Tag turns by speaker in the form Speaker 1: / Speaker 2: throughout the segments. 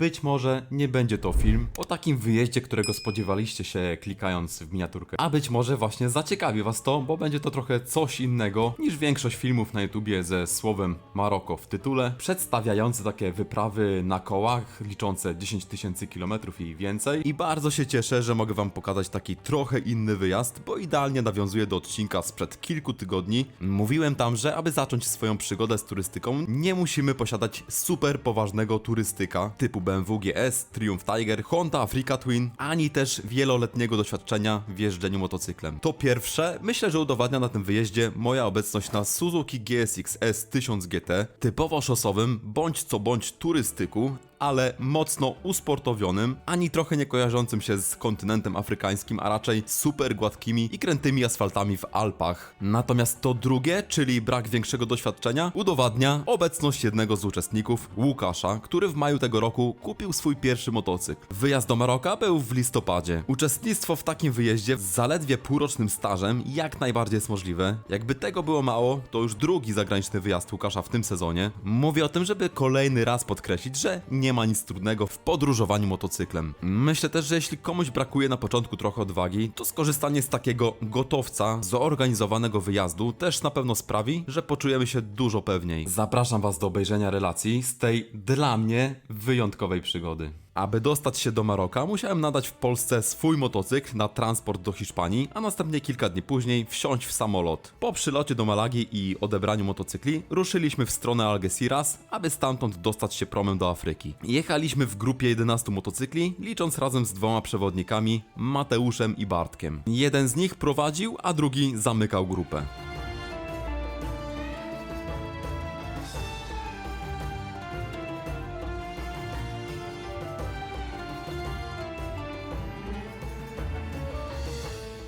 Speaker 1: być może nie będzie to film o takim wyjeździe, którego spodziewaliście się klikając w miniaturkę. A być może właśnie zaciekawi was to, bo będzie to trochę coś innego niż większość filmów na YouTubie ze słowem Maroko w tytule, przedstawiające takie wyprawy na kołach liczące 10 tysięcy kilometrów i więcej. I bardzo się cieszę, że mogę wam pokazać taki trochę inny wyjazd, bo idealnie nawiązuje do odcinka sprzed kilku tygodni. Mówiłem tam, że aby zacząć swoją przygodę z turystyką, nie musimy posiadać super poważnego turystyka typu BMW GS, Triumph Tiger, Honda Africa Twin, ani też wieloletniego doświadczenia w jeżdżeniu motocyklem. To pierwsze, myślę, że udowadnia na tym wyjeździe moja obecność na Suzuki GSX S 1000 GT, typowo szosowym, bądź co bądź turystyku, ale mocno usportowionym, ani trochę nie kojarzącym się z kontynentem afrykańskim, a raczej super gładkimi i krętymi asfaltami w Alpach. Natomiast to drugie, czyli brak większego doświadczenia, udowadnia obecność jednego z uczestników, Łukasza, który w maju tego roku kupił swój pierwszy motocykl. Wyjazd do Maroka był w listopadzie. Uczestnictwo w takim wyjeździe z zaledwie półrocznym stażem jak najbardziej jest możliwe. Jakby tego było mało, to już drugi zagraniczny wyjazd Łukasza w tym sezonie. Mówię o tym, żeby kolejny raz podkreślić, że nie ma nic trudnego w podróżowaniu motocyklem. Myślę też, że jeśli komuś brakuje na początku trochę odwagi, to skorzystanie z takiego gotowca, zorganizowanego wyjazdu też na pewno sprawi, że poczujemy się dużo pewniej. Zapraszam Was do obejrzenia relacji z tej dla mnie wyjątkowej przygody. Aby dostać się do Maroka, musiałem nadać w Polsce swój motocykl na transport do Hiszpanii, a następnie kilka dni później wsiąść w samolot. Po przylocie do Malagi i odebraniu motocykli, ruszyliśmy w stronę Algeciras, aby stamtąd dostać się promem do Afryki. Jechaliśmy w grupie 11 motocykli, licząc razem z dwoma przewodnikami, Mateuszem i Bartkiem. Jeden z nich prowadził, a drugi zamykał grupę.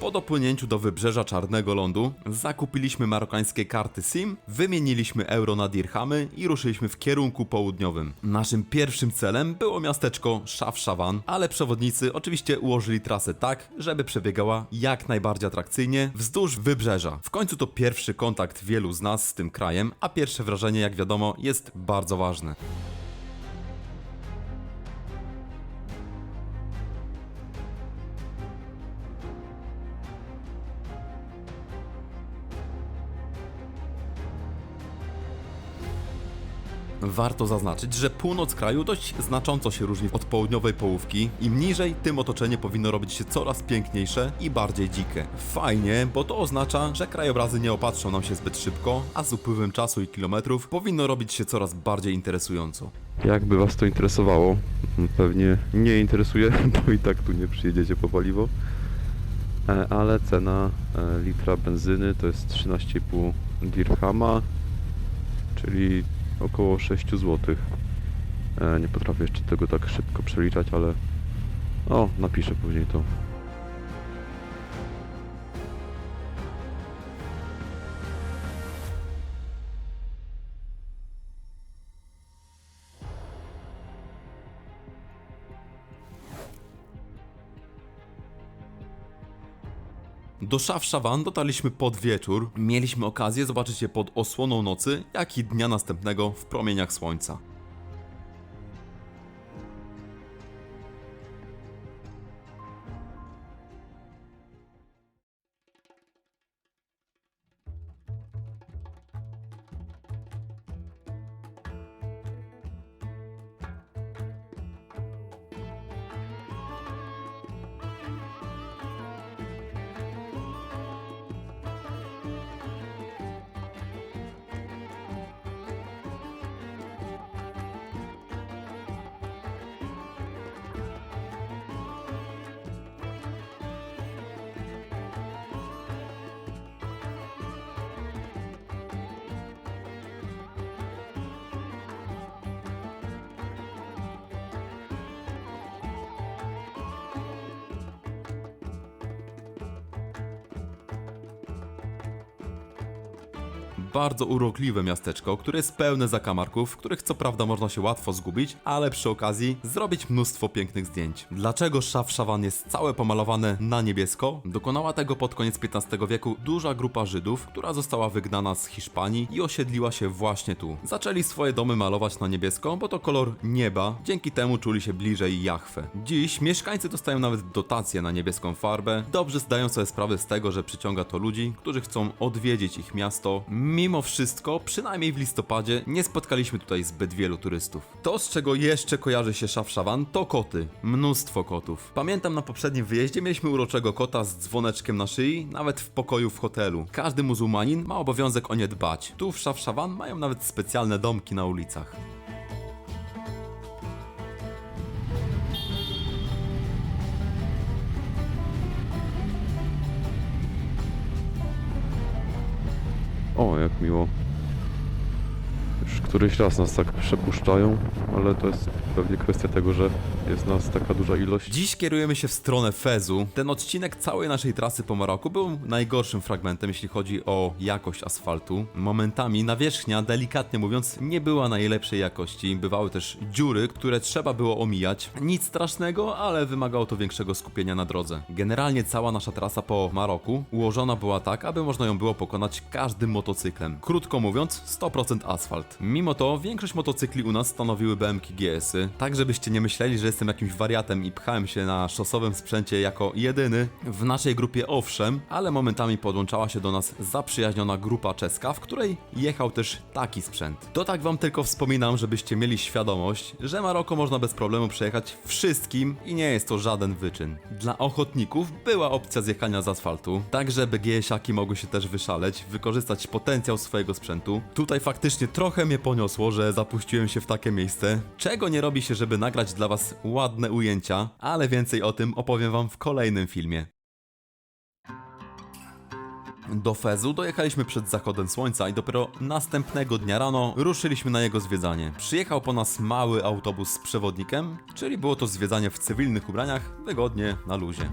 Speaker 1: Po dopłynięciu do wybrzeża Czarnego Lądu zakupiliśmy marokańskie karty SIM, wymieniliśmy euro na dirhamy i ruszyliśmy w kierunku południowym. Naszym pierwszym celem było miasteczko Szafszawan, ale przewodnicy oczywiście ułożyli trasę tak, żeby przebiegała jak najbardziej atrakcyjnie wzdłuż wybrzeża. W końcu to pierwszy kontakt wielu z nas z tym krajem, a pierwsze wrażenie, jak wiadomo, jest bardzo ważne. Warto zaznaczyć, że północ kraju dość znacząco się różni od południowej połówki. Im niżej, tym otoczenie powinno robić się coraz piękniejsze i bardziej dzikie. Fajnie, bo to oznacza, że krajobrazy nie opatrzą nam się zbyt szybko, a z upływem czasu i kilometrów powinno robić się coraz bardziej interesująco.
Speaker 2: Jakby was to interesowało, pewnie nie interesuje, bo i tak tu nie przyjedziecie po paliwo. E, Ale cena e, litra benzyny to jest 13,5 dirhama, czyli około 6 zł. Nie potrafię jeszcze tego tak szybko przeliczać, ale o, napiszę później to.
Speaker 1: Do Szafszawan dotarliśmy pod wieczór. Mieliśmy okazję zobaczyć je pod osłoną nocy, jak i dnia następnego w promieniach słońca. Bardzo urokliwe miasteczko, które jest pełne zakamarków, w których co prawda można się łatwo zgubić, ale przy okazji zrobić mnóstwo pięknych zdjęć. Dlaczego Szafszawan jest całe pomalowane na niebiesko? Dokonała tego pod koniec XV wieku duża grupa Żydów, która została wygnana z Hiszpanii i osiedliła się właśnie tu. Zaczęli swoje domy malować na niebiesko, bo to kolor nieba, dzięki temu czuli się bliżej Jahwe. Dziś mieszkańcy dostają nawet dotacje na niebieską farbę, dobrze zdają sobie sprawę z tego, że przyciąga to ludzi, którzy chcą odwiedzić ich miasto. Mimo wszystko, przynajmniej w listopadzie, nie spotkaliśmy tutaj zbyt wielu turystów. To, z czego jeszcze kojarzy się Szafszawan, to koty. Mnóstwo kotów. Pamiętam na poprzednim wyjeździe mieliśmy uroczego kota z dzwoneczkiem na szyi, nawet w pokoju w hotelu. Każdy muzułmanin ma obowiązek o nie dbać. Tu w Szafszawan mają nawet specjalne domki na ulicach.
Speaker 2: O, jak miło. Któryś raz nas tak przepuszczają, ale to jest pewnie kwestia tego, że jest nas taka duża ilość.
Speaker 1: Dziś kierujemy się w stronę Fezu. Ten odcinek całej naszej trasy po Maroku był najgorszym fragmentem, jeśli chodzi o jakość asfaltu. Momentami nawierzchnia, delikatnie mówiąc, nie była najlepszej jakości. Bywały też dziury, które trzeba było omijać. Nic strasznego, ale wymagało to większego skupienia na drodze. Generalnie cała nasza trasa po Maroku ułożona była tak, aby można ją było pokonać każdym motocyklem. Krótko mówiąc, 100% asfalt. Mimo to większość motocykli u nas stanowiły BMK GS-y, tak żebyście nie myśleli, że jestem jakimś wariatem i pchałem się na szosowym sprzęcie jako jedyny. W naszej grupie owszem, ale momentami podłączała się do nas zaprzyjaźniona grupa czeska, w której jechał też taki sprzęt. To tak wam tylko wspominam, żebyście mieli świadomość, że Maroko można bez problemu przejechać wszystkim i nie jest to żaden wyczyn. Dla ochotników była opcja zjechania z asfaltu, tak żeby GS-aki mogły się też wyszaleć, wykorzystać potencjał swojego sprzętu. Tutaj faktycznie trochę mnie poniosło, że zapuściłem się w takie miejsce, czego nie robi się, żeby nagrać dla was ładne ujęcia, ale więcej o tym opowiem wam w kolejnym filmie. Do Fezu dojechaliśmy przed zachodem słońca i dopiero następnego dnia rano ruszyliśmy na jego zwiedzanie. Przyjechał po nas mały autobus z przewodnikiem, czyli było to zwiedzanie w cywilnych ubraniach, wygodnie, na luzie.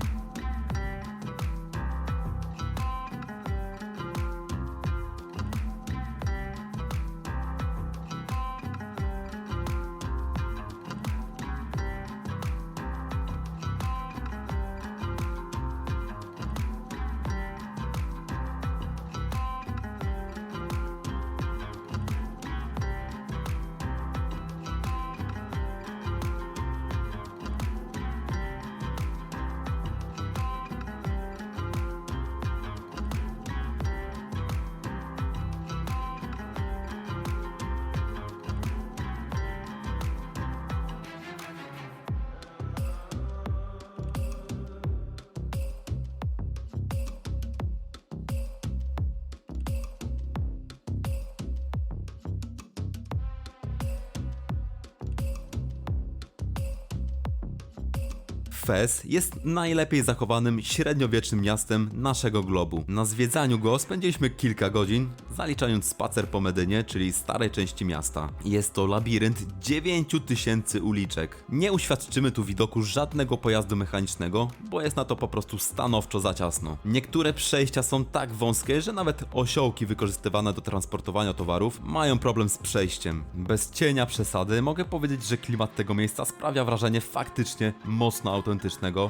Speaker 1: Fez jest najlepiej zachowanym średniowiecznym miastem naszego globu. Na zwiedzaniu go spędziliśmy kilka godzin, zaliczając spacer po Medynie, czyli starej części miasta. Jest to labirynt 9000 uliczek. Nie uświadczymy tu widoku żadnego pojazdu mechanicznego, bo jest na to po prostu stanowczo za ciasno. Niektóre przejścia są tak wąskie, że nawet osiołki wykorzystywane do transportowania towarów mają problem z przejściem. Bez cienia przesady mogę powiedzieć, że klimat tego miejsca sprawia wrażenie faktycznie mocno autentycznego.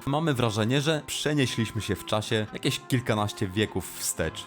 Speaker 1: Mamy wrażenie, że przenieśliśmy się w czasie jakieś kilkanaście wieków wstecz.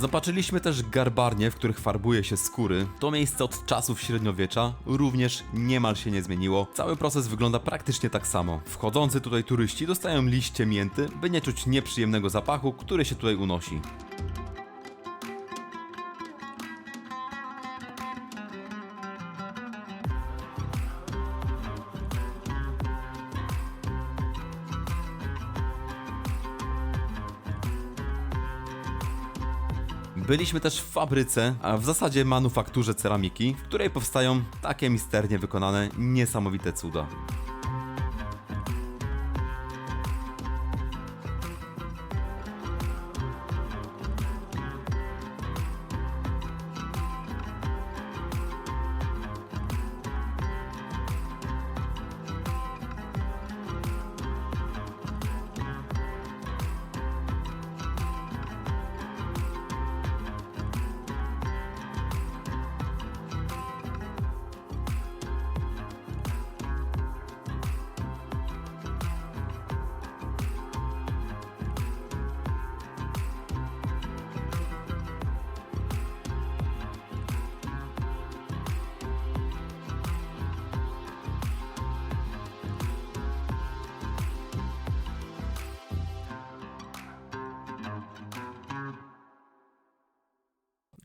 Speaker 1: Zobaczyliśmy też garbarnie, w których farbuje się skóry. To miejsce od czasów średniowiecza również niemal się nie zmieniło. Cały proces wygląda praktycznie tak samo. Wchodzący tutaj turyści dostają liście mięty, by nie czuć nieprzyjemnego zapachu, który się tutaj unosi. Byliśmy też w fabryce, a w zasadzie manufakturze ceramiki, w której powstają takie misternie wykonane niesamowite cuda.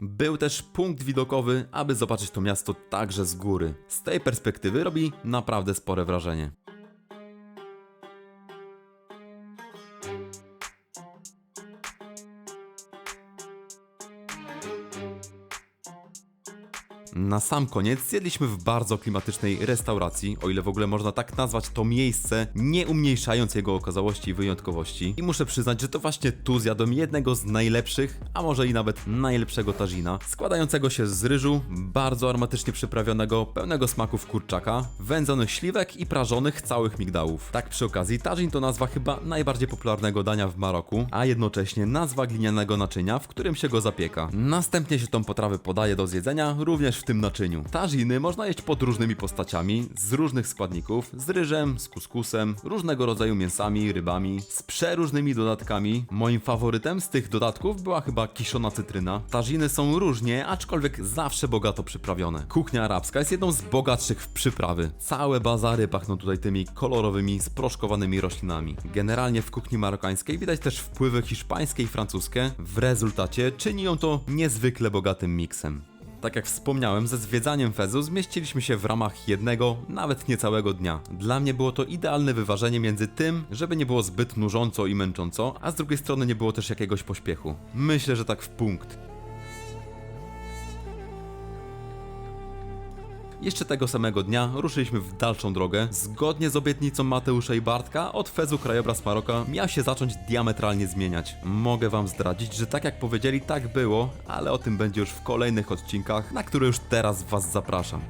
Speaker 1: Był też punkt widokowy, aby zobaczyć to miasto także z góry. Z tej perspektywy robi naprawdę spore wrażenie. Na sam koniec zjedliśmy w bardzo klimatycznej restauracji, o ile w ogóle można tak nazwać to miejsce, nie umniejszając jego okazałości i wyjątkowości. I muszę przyznać, że to właśnie tu zjadłem jednego z najlepszych, a może i nawet najlepszego tazina, składającego się z ryżu, bardzo aromatycznie przyprawionego, pełnego smaków kurczaka, wędzonych śliwek i prażonych całych migdałów. Tak przy okazji, tazin to nazwa chyba najbardziej popularnego dania w Maroku, a jednocześnie nazwa glinianego naczynia, w którym się go zapieka. Następnie się tą potrawę podaje do zjedzenia również w tym naczyniu. Taziny można jeść pod różnymi postaciami, z różnych składników, z ryżem, z kuskusem, różnego rodzaju mięsami, rybami, z przeróżnymi dodatkami. Moim faworytem z tych dodatków była chyba kiszona cytryna. Taziny są różnie, aczkolwiek zawsze bogato przyprawione. Kuchnia arabska jest jedną z bogatszych w przyprawy. Całe bazary pachną tutaj tymi kolorowymi, sproszkowanymi roślinami. Generalnie w kuchni marokańskiej widać też wpływy hiszpańskie i francuskie. W rezultacie czyni ją to niezwykle bogatym miksem. Tak jak wspomniałem, ze zwiedzaniem Fezu zmieściliśmy się w ramach jednego, nawet niecałego dnia. Dla mnie było to idealne wyważenie między tym, żeby nie było zbyt nużąco i męcząco, a z drugiej strony nie było też jakiegoś pośpiechu. Myślę, że tak w punkt. Jeszcze tego samego dnia ruszyliśmy w dalszą drogę. Zgodnie z obietnicą Mateusza i Bartka, od Fezu krajobraz Maroka miał się zacząć diametralnie zmieniać. Mogę wam zdradzić, że tak jak powiedzieli, tak było, ale o tym będzie już w kolejnych odcinkach, na które już teraz was zapraszam.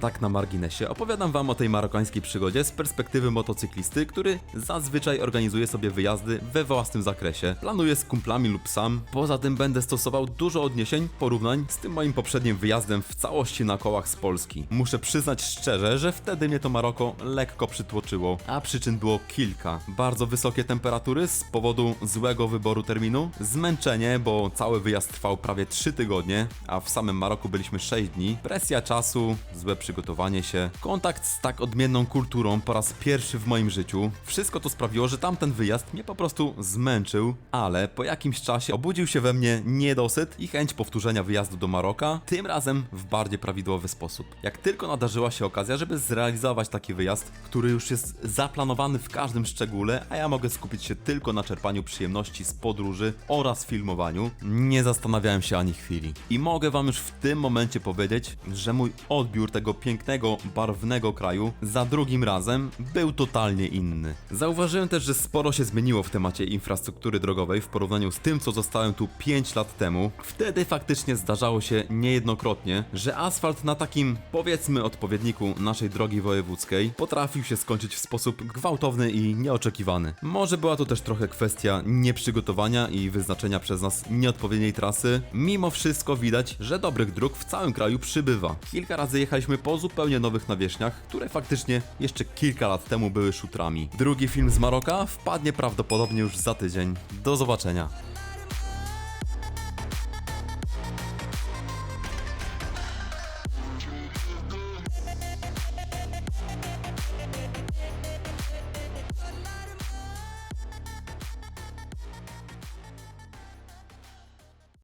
Speaker 1: Tak na marginesie, opowiadam wam o tej marokańskiej przygodzie z perspektywy motocyklisty, który zazwyczaj organizuje sobie wyjazdy we własnym zakresie. Planuje z kumplami lub sam. Poza tym będę stosował dużo odniesień, porównań z tym moim poprzednim wyjazdem w całości na kołach z Polski. Muszę przyznać szczerze, że wtedy mnie to Maroko lekko przytłoczyło, a przyczyn było kilka. Bardzo wysokie temperatury z powodu złego wyboru terminu, zmęczenie, bo cały wyjazd trwał prawie 3 tygodnie, a w samym Maroku byliśmy 6 dni, presja czasu, złe przygotowanie się, kontakt z tak odmienną kulturą po raz pierwszy w moim życiu. Wszystko to sprawiło, że tamten wyjazd mnie po prostu zmęczył, ale po jakimś czasie obudził się we mnie niedosyt i chęć powtórzenia wyjazdu do Maroka, tym razem w bardziej prawidłowy sposób. Jak tylko nadarzyła się okazja, żeby zrealizować taki wyjazd, który już jest zaplanowany w każdym szczególe, a ja mogę skupić się tylko na czerpaniu przyjemności z podróży oraz filmowaniu, nie zastanawiałem się ani chwili. I mogę wam już w tym momencie powiedzieć, że mój odbiór tego pięknego, barwnego kraju za drugim razem był totalnie inny. Zauważyłem też, że sporo się zmieniło w temacie infrastruktury drogowej w porównaniu z tym, co zostałem tu 5 lat temu. Wtedy faktycznie zdarzało się niejednokrotnie, że asfalt na takim, powiedzmy, odpowiedniku naszej drogi wojewódzkiej potrafił się skończyć w sposób gwałtowny i nieoczekiwany. Może była to też trochę kwestia nieprzygotowania i wyznaczenia przez nas nieodpowiedniej trasy. Mimo wszystko widać, że dobrych dróg w całym kraju przybywa. Kilka razy jechaliśmy po zupełnie nowych nawierzchniach, które faktycznie jeszcze kilka lat temu były szutrami. Drugi film z Maroka wpadnie prawdopodobnie już za tydzień. Do zobaczenia.